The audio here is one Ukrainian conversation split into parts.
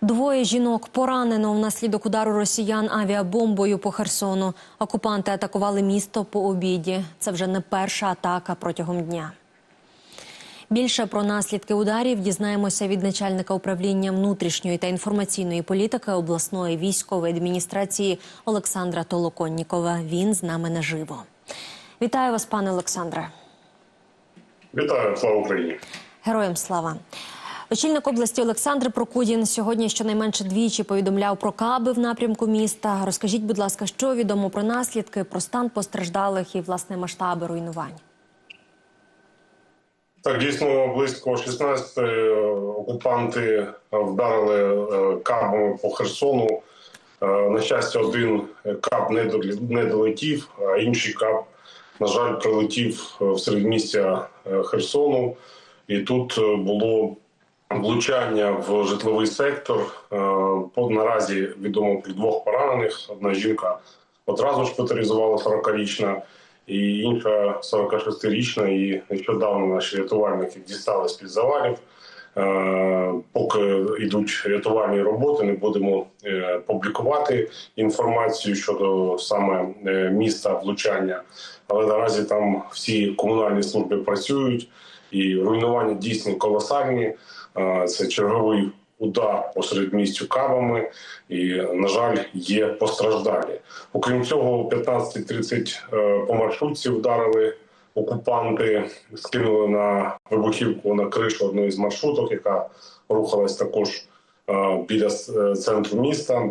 Двоє жінок поранено внаслідок удару росіян авіабомбою по Херсону. Окупанти атакували місто по обіді. Це вже не перша атака протягом дня. Більше про наслідки ударів дізнаємося від начальника управління внутрішньої та інформаційної політики обласної військової адміністрації Олександра Толоконнікова. Він з нами наживо. Вітаю вас, пане Олександре. Вітаю, слава Україні. Героям слава. Очільник області Олександр Прокудін сьогодні щонайменше двічі повідомляв про каби в напрямку міста. Розкажіть, будь ласка, що відомо про наслідки, про стан постраждалих і власне масштаби руйнувань? Так, дійсно, близько 16 окупанти вдарили е, кабами по Херсону. Е, На щастя, один каб не долетів, а інший каб, на жаль, прилетів в середмістя е, Херсону. І тут е, було влучання в житловий сектор. Е, по- Наразі відомо про двох поранених. Одна жінка одразу шпиталізувала 40-річна, і інша 46-річна. І нещодавно наші рятувальники дістали з-під завалів. Е, Поки йдуть рятувальні роботи, не будемо е, публікувати інформацію щодо саме міста влучання. Але наразі там всі комунальні служби працюють, і руйнування дійсно колосальні. Це черговий удар по середмістю кабами, і на жаль, є постраждалі. Окрім цього, о 15.30 е, по маршрутці вдарили окупанти, скинули на вибухівку на кришу одної з маршруток, яка рухалась також е, біля е, центру міста.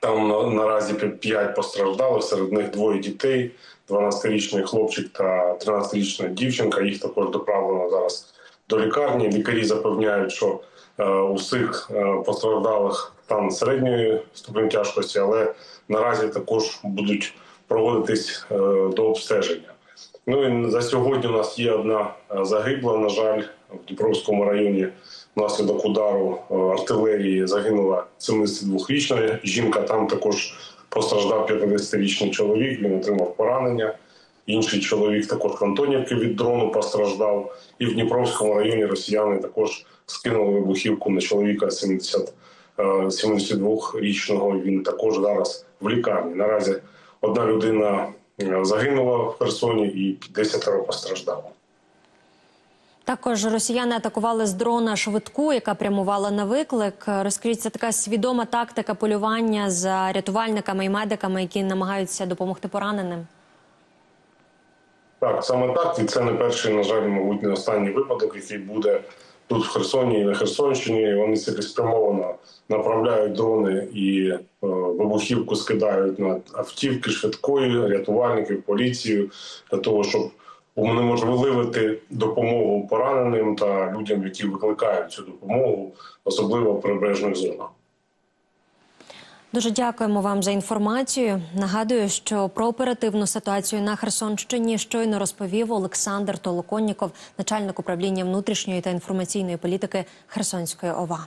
Там на- наразі 5 постраждалих, серед них двоє дітей: 12-річний хлопчик та 13-річна дівчинка. Їх також доправлено зараз до лікарні. Лікарі запевняють, що е, у всіх е, постраждалих стан середньої ступені тяжкості, але наразі також будуть проводитись е, до обстеження. Ну і за сьогодні у нас є одна загибла. На жаль, в Дніпровському районі внаслідок удару артилерії загинула 72-річна жінка. Там також постраждав 50-річний чоловік. Він отримав поранення. Інший чоловік також в Антонівці від дрону постраждав. І в Дніпровському районі росіяни також скинули вибухівку на чоловіка 70, е, 72-річного. Він також зараз в лікарні. Наразі одна людина е, загинула в Херсоні і 10 постраждало. Також росіяни атакували з дрона швидку, яка прямувала на виклик. Розкажіть, це така свідома тактика полювання за рятувальниками і медиками, які намагаються допомогти пораненим. Так, саме так, і це не перший, на жаль, мабуть, не останній випадок, який буде тут в Херсоні і на Херсонщині. Вони цілеспрямовано направляють дрони і е, вибухівку скидають на автівки швидкої, рятувальників, поліцію для того, щоб унеможливити допомогу пораненим та людям, які викликають цю допомогу, особливо в прибережних зонах. Дуже дякуємо вам за інформацію. Нагадую, що про оперативну ситуацію на Херсонщині щойно розповів Олександр Толоконніков, начальник управління внутрішньої та інформаційної політики Херсонської ОВА.